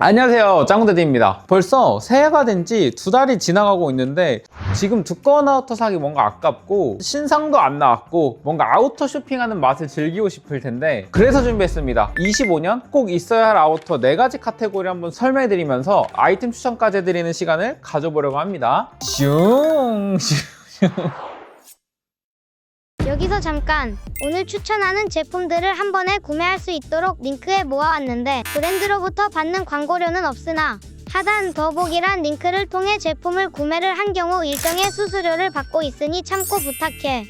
안녕하세요. 짱구대디입니다. 벌써 새해가 된 지 두 달이 지나가고 있는데 지금 두꺼운 아우터 사기 뭔가 아깝고 신상도 안 나왔고 뭔가 아우터 쇼핑하는 맛을 즐기고 싶을 텐데 그래서 준비했습니다. 25년 꼭 있어야 할 아우터 4가지 카테고리 한번 설명해 드리면서 아이템 추천까지 해드리는 시간을 가져보려고 합니다. 슝 슝. 여기서 잠깐 오늘 추천하는 제품들을 한 번에 구매할 수 있도록 링크에 모아왔는데 브랜드로부터 받는 광고료는 없으나 하단 더보기란 링크를 통해 제품을 구매를 한 경우 일정의 수수료를 받고 있으니 참고 부탁해.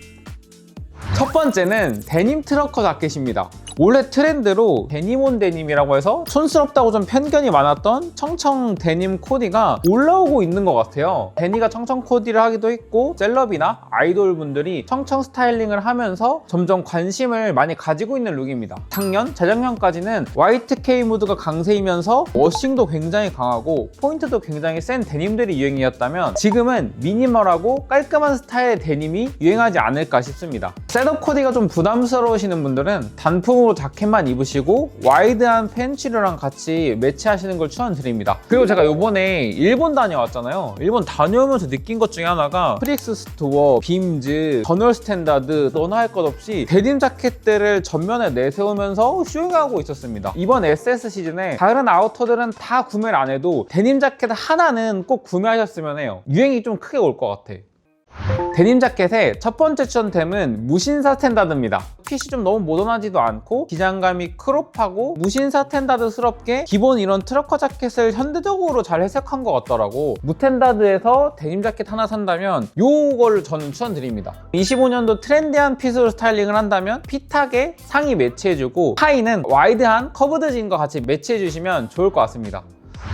첫 번째는 데님 트러커 자켓입니다. 원래 트렌드로 데님온 데님이라고 해서 촌스럽다고 좀 편견이 많았던 청청 데님 코디가 올라오고 있는 것 같아요. 데니가 청청 코디를 하기도 했고 셀럽이나 아이돌 분들이 청청 스타일링을 하면서 점점 관심을 많이 가지고 있는 룩입니다. 작년, 재작년까지는 YTK 무드가 강세이면서 워싱도 굉장히 강하고 포인트도 굉장히 센 데님들이 유행이었다면 지금은 미니멀하고 깔끔한 스타일의 데님이 유행하지 않을까 싶습니다. 셋업 코디가 좀 부담스러우시는 분들은 단품으로 자켓만 입으시고 와이드한 팬츠류랑 같이 매치하시는 걸 추천드립니다. 그리고 제가 요번에 일본 다녀왔잖아요. 일본 다녀오면서 느낀 것 중에 하나가 프릭스 스토어, 빔즈, 저널 스탠다드 너나 할 것 없이 데님 자켓들을 전면에 내세우면서 쇼잉하고 있었습니다. 이번 SS 시즌에 다른 아우터들은 다 구매를 안 해도 데님 자켓 하나는 꼭 구매하셨으면 해요. 유행이 좀 크게 올 것 같아. 데님 자켓의 첫 번째 추천템은 무신사 스탠다드입니다. 핏이 좀 너무 모던하지도 않고 기장감이 크롭하고 무신사 스탠다드스럽게 기본 이런 트러커 자켓을 현대적으로 잘 해석한 것 같더라고. 무텐다드에서 데님 자켓 하나 산다면 요거를 저는 추천드립니다. 25년도 트렌디한 핏으로 스타일링을 한다면 핏하게 상의 매치해주고 하의는 와이드한 커브드 진과 같이 매치해주시면 좋을 것 같습니다.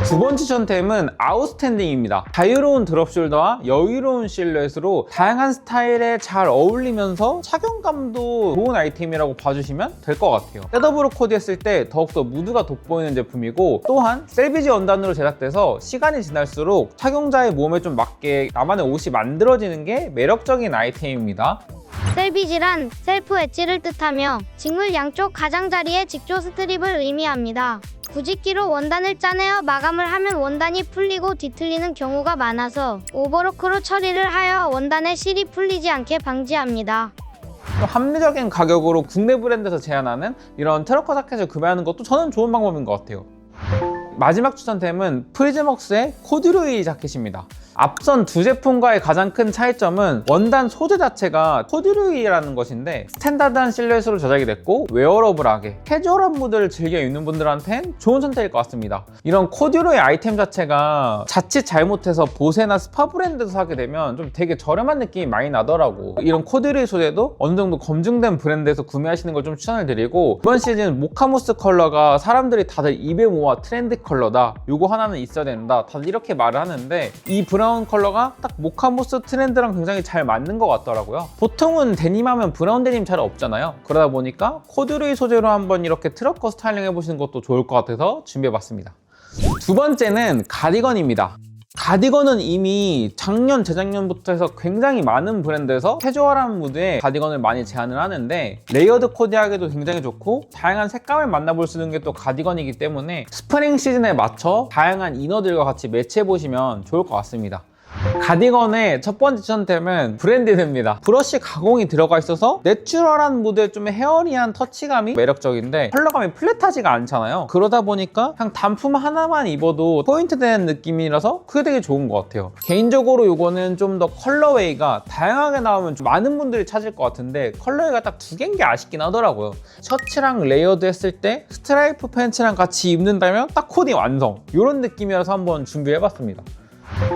두 번째 추천템은 아웃스탠딩입니다. 자유로운 드롭숄더와 여유로운 실루엣으로 다양한 스타일에 잘 어울리면서 착용감도 좋은 아이템이라고 봐주시면 될 것 같아요. 셋업으로 코디했을 때 더욱더 무드가 돋보이는 제품이고 또한 셀비지 원단으로 제작돼서 시간이 지날수록 착용자의 몸에 좀 맞게 나만의 옷이 만들어지는 게 매력적인 아이템입니다. 셀비지란 셀프 엣지를 뜻하며 직물 양쪽 가장자리에 직조 스트립을 의미합니다. 구직기로 원단을 짜내어 마감을 하면 원단이 풀리고 뒤틀리는 경우가 많아서 오버로크로 처리를 하여 원단의 실이 풀리지 않게 방지합니다. 좀 합리적인 가격으로 국내 브랜드에서 제안하는 이런 트러커 자켓을 구매하는 것도 저는 좋은 방법인 것 같아요. 마지막 추천템은 프리즈먹스의 코듀로이 자켓입니다. 앞선 두 제품과의 가장 큰 차이점은 원단 소재 자체가 코듀로이라는 것인데 스탠다드한 실루엣으로 제작이 됐고 웨어러블하게 캐주얼한 무드를 즐겨 입는 분들한텐 좋은 선택일 것 같습니다. 이런 코듀로이 아이템 자체가 자칫 잘못해서 보세나 스파 브랜드에서 사게 되면 좀 되게 저렴한 느낌이 많이 나더라고. 이런 코듀로이 소재도 어느 정도 검증된 브랜드에서 구매하시는 걸 좀 추천을 드리고 이번 시즌 모카무스 컬러가 사람들이 다들 입에 모아 트렌드 컬러다. 요거 하나는 있어야 된다. 다들 이렇게 말을 하는데 이 브 라운 컬러가 딱 모카무스 트렌드랑 굉장히 잘 맞는 것 같더라고요. 보통은 데님 하면 브라운 데님 잘 없잖아요. 그러다 보니까 코듀로이 소재로 한번 이렇게 트럭커 스타일링 해보시는 것도 좋을 것 같아서 준비해봤습니다. 두 번째는 가디건입니다. 가디건은 이미 작년, 재작년부터 해서 굉장히 많은 브랜드에서 캐주얼한 무드의 가디건을 많이 제안을 하는데 레이어드 코디하기도 굉장히 좋고 다양한 색감을 만나볼 수 있는 게 또 가디건이기 때문에 스프링 시즌에 맞춰 다양한 이너들과 같이 매치해보시면 좋을 것 같습니다. 가디건의 첫 번째 추천템은 브랜디드입니다. 브러쉬 가공이 들어가 있어서 내추럴한 무드에 좀 헤어리한 터치감이 매력적인데 컬러감이 플랫하지가 않잖아요. 그러다 보니까 그냥 단품 하나만 입어도 포인트 되는 느낌이라서 그게 되게 좋은 것 같아요. 개인적으로 이거는 좀 더 컬러웨이가 다양하게 나오면 좀 많은 분들이 찾을 것 같은데 컬러웨이가 딱 두 개인 게 아쉽긴 하더라고요. 셔츠랑 레이어드 했을 때 스트라이프 팬츠랑 같이 입는다면 딱 코디 완성. 이런 느낌이라서 한번 준비해봤습니다.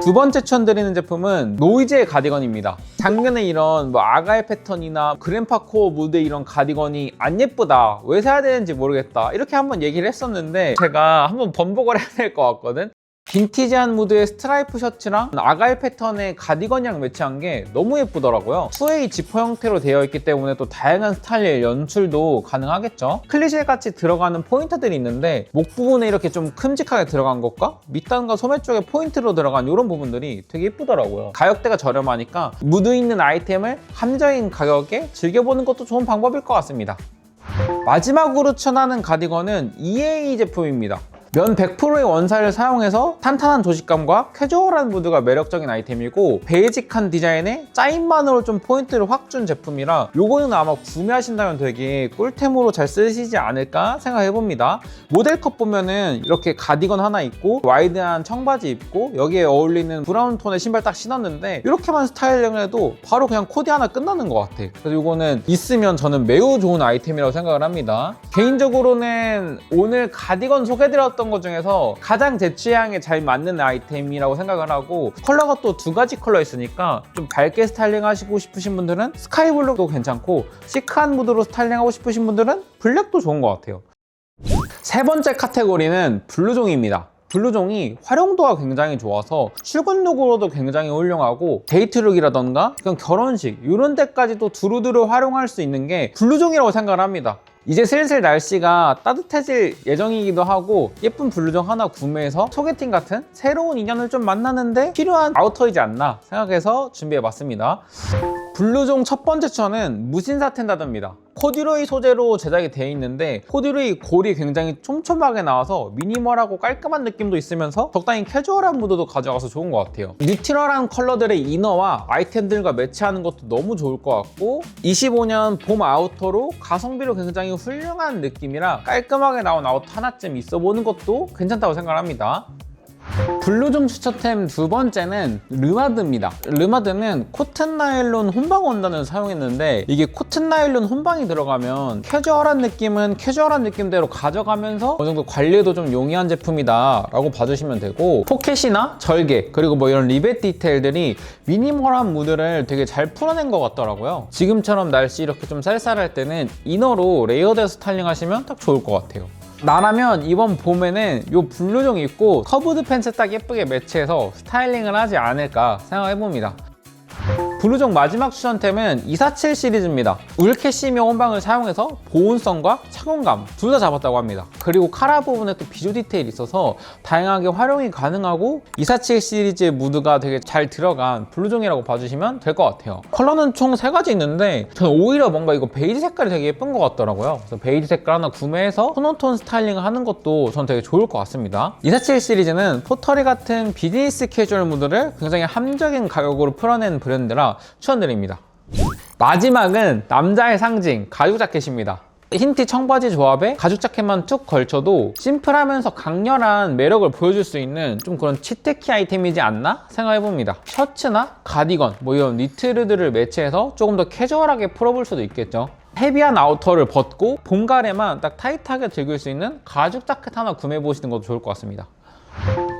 두 번째 추천드리는 제품은 노이즈의 가디건입니다. 작년에 이런 뭐 아가의 패턴이나 그랜파 코어 무드 이런 가디건이 안 예쁘다. 왜 사야 되는지 모르겠다. 이렇게 한번 얘기를 했었는데 제가 한번 번복을 해야 될 것 같거든. 빈티지한 무드의 스트라이프 셔츠랑 아갈 패턴의 가디건이랑 매치한 게 너무 예쁘더라고요. 2A 지퍼 형태로 되어 있기 때문에 또 다양한 스타일의 연출도 가능하겠죠. 클리셰 같이 들어가는 포인트들이 있는데 목 부분에 이렇게 좀 큼직하게 들어간 것과 밑단과 소매 쪽에 포인트로 들어간 이런 부분들이 되게 예쁘더라고요. 가격대가 저렴하니까 무드 있는 아이템을 합리적인 가격에 즐겨보는 것도 좋은 방법일 것 같습니다. 마지막으로 추천하는 가디건은 EA 제품입니다. 면 100%의 원사를 사용해서 탄탄한 도식감과 캐주얼한 무드가 매력적인 아이템이고 베이직한 디자인에 짜임만으로 좀 포인트를 확 준 제품이라 요거는 아마 구매하신다면 되게 꿀템으로 잘 쓰시지 않을까 생각해봅니다. 모델 컷 보면은 이렇게 가디건 하나 입고 와이드한 청바지 입고 여기에 어울리는 브라운 톤의 신발 딱 신었는데 이렇게만 스타일링을 해도 바로 그냥 코디 하나 끝나는 것 같아. 그래서 이거는 있으면 저는 매우 좋은 아이템이라고 생각을 합니다. 개인적으로는 오늘 가디건 소개드렸 던 것 중에서 가장 제 취향에 잘 맞는 아이템이라고 생각을 하고 컬러가 또 두 가지 컬러 있으니까 좀 밝게 스타일링 하시고 싶으신 분들은 스카이블루도 괜찮고 시크한 무드로 스타일링 하고 싶으신 분들은 블랙도 좋은 것 같아요. 세 번째 카테고리는 블루종입니다. 블루종이 활용도가 굉장히 좋아서 출근 룩으로도 굉장히 훌륭하고 데이트룩이라던가 그냥 결혼식 이런 데까지도 두루두루 활용할 수 있는 게 블루종이라고 생각을 합니다. 이제 슬슬 날씨가 따뜻해질 예정이기도 하고 예쁜 블루종 하나 구매해서 소개팅 같은 새로운 인연을 좀 만나는데 필요한 아우터이지 않나 생각해서 준비해봤습니다. 블루종 첫 번째 추천은 무신사 텐다드입니다. 코듀로이 소재로 제작이 되어 있는데 코듀로이 골이 굉장히 촘촘하게 나와서 미니멀하고 깔끔한 느낌도 있으면서 적당히 캐주얼한 무드도 가져가서 좋은 것 같아요. 뉴트럴한 컬러들의 이너와 아이템들과 매치하는 것도 너무 좋을 것 같고 25년 봄 아우터로 가성비로 굉장히 훌륭한 느낌이라 깔끔하게 나온 아우터 하나쯤 있어 보는 것도 괜찮다고 생각합니다. 블루종 추천템 두 번째는 르마드입니다. 르마드는 코튼 나일론 혼방 원단을 사용했는데 이게 코튼 나일론 혼방이 들어가면 캐주얼한 느낌은 캐주얼한 느낌대로 가져가면서 어느 정도 관리에도 좀 용이한 제품이다 라고 봐주시면 되고 포켓이나 절개 그리고 뭐 이런 리벳 디테일들이 미니멀한 무드를 되게 잘 풀어낸 것 같더라고요. 지금처럼 날씨 이렇게 좀 쌀쌀할 때는 이너로 레이어드 스타일링 하시면 딱 좋을 것 같아요. 나라면 이번 봄에는 이 블루종 입고 커브드 팬츠 딱 예쁘게 매치해서 스타일링을 하지 않을까 생각해봅니다. 블루종 마지막 추천템은 247 시리즈입니다. 울캐시미어 혼방을 사용해서 보온성과 착용감 둘 다 잡았다고 합니다. 그리고 카라 부분에 또 비조 디테일이 있어서 다양하게 활용이 가능하고 247 시리즈의 무드가 되게 잘 들어간 블루종이라고 봐주시면 될 것 같아요. 컬러는 총세 가지 있는데 저는 오히려 뭔가 이거 베이지 색깔이 되게 예쁜 것 같더라고요. 그래서 베이지 색깔 하나 구매해서 톤온톤 스타일링을 하는 것도 전 되게 좋을 것 같습니다. 247 시리즈는 포터리 같은 비즈니스 캐주얼 무드를 굉장히 합리적인 가격으로 풀어낸 브랜드라 추천드립니다. 마지막은 남자의 상징 가죽 자켓입니다. 흰티 청바지 조합에 가죽 자켓만 툭 걸쳐도 심플하면서 강렬한 매력을 보여줄 수 있는 좀 그런 치트키 아이템이지 않나 생각해봅니다. 셔츠나 가디건 뭐 이런 니트르들을 매치해서 조금 더 캐주얼하게 풀어볼 수도 있겠죠. 헤비한 아우터를 벗고 봄가래만 딱 타이트하게 즐길 수 있는 가죽 자켓 하나 구매해 보시는 것도 좋을 것 같습니다.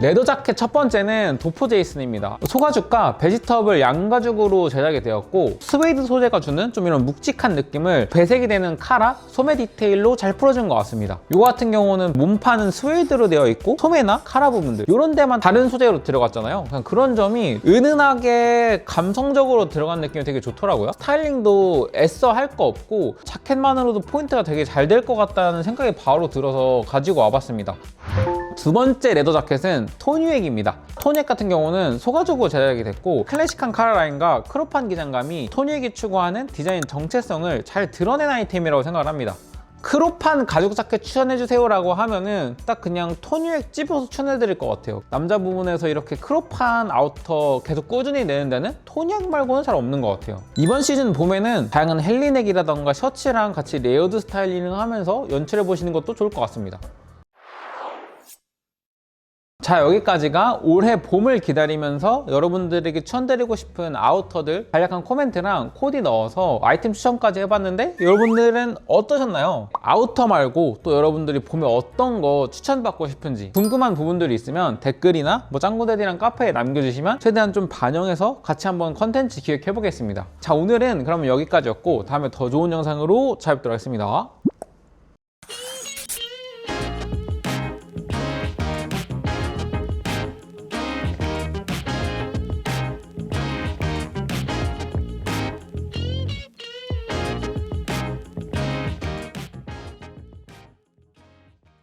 레더 자켓 첫 번째는 도포 제이슨입니다. 소가죽과 베지터블 양가죽으로 제작이 되었고 스웨이드 소재가 주는 좀 이런 묵직한 느낌을 배색이 되는 카라, 소매 디테일로 잘 풀어준 것 같습니다. 이거 같은 경우는 몸판은 스웨이드로 되어 있고 소매나 카라 부분들 이런 데만 다른 소재로 들어갔잖아요. 그런 점이 은은하게 감성적으로 들어간 느낌이 되게 좋더라고요. 스타일링도 애써 할 거 없고 자켓만으로도 포인트가 되게 잘 될 것 같다는 생각이 바로 들어서 가지고 와봤습니다. 두 번째 레더 자켓은 토니액입니다. 토니액 같은 경우는 소가죽으로 제작이 됐고 클래식한 카라 라인과 크롭한 기장감이 토니액이 추구하는 디자인 정체성을 잘 드러낸 아이템이라고 생각을 합니다. 크롭한 가죽 자켓 추천해주세요 라고 하면은 딱 그냥 토니액 집어서 추천해드릴 것 같아요. 남자 부분에서 이렇게 크롭한 아우터 계속 꾸준히 내는 데는 토니액 말고는 잘 없는 것 같아요. 이번 시즌 봄에는 다양한 헬리넥이라던가 셔츠랑 같이 레이어드 스타일링을 하면서 연출해보시는 것도 좋을 것 같습니다. 자 여기까지가 올해 봄을 기다리면서 여러분들에게 추천드리고 싶은 아우터들 간략한 코멘트랑 코디 넣어서 아이템 추천까지 해봤는데 여러분들은 어떠셨나요? 아우터 말고 또 여러분들이 봄에 어떤 거 추천받고 싶은지 궁금한 부분들이 있으면 댓글이나 뭐 짱구대디랑 카페에 남겨주시면 최대한 좀 반영해서 같이 한번 컨텐츠 기획해 보겠습니다 자 오늘은 그러면 여기까지였고 다음에 더 좋은 영상으로 찾아뵙도록 하겠습니다